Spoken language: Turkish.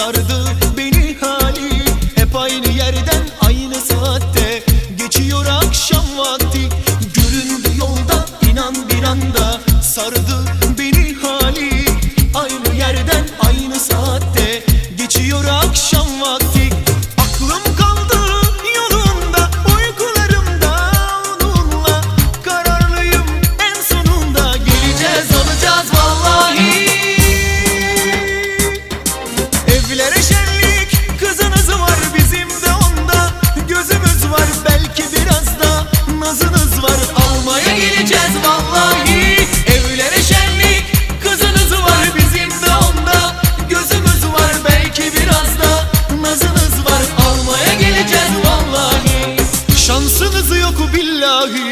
sardı beni hali. Hep aynı yerden aynı saatte Geçiyor akşam vakti. Göründü yolda inan bir anda Sardı beni almaya geleceğiz vallahi. Evlere şenlik kızınız var bizim de onda. Gözümüz var belki biraz da nazınız var. Almaya geleceğiz vallahi. Şansınız yok billahi.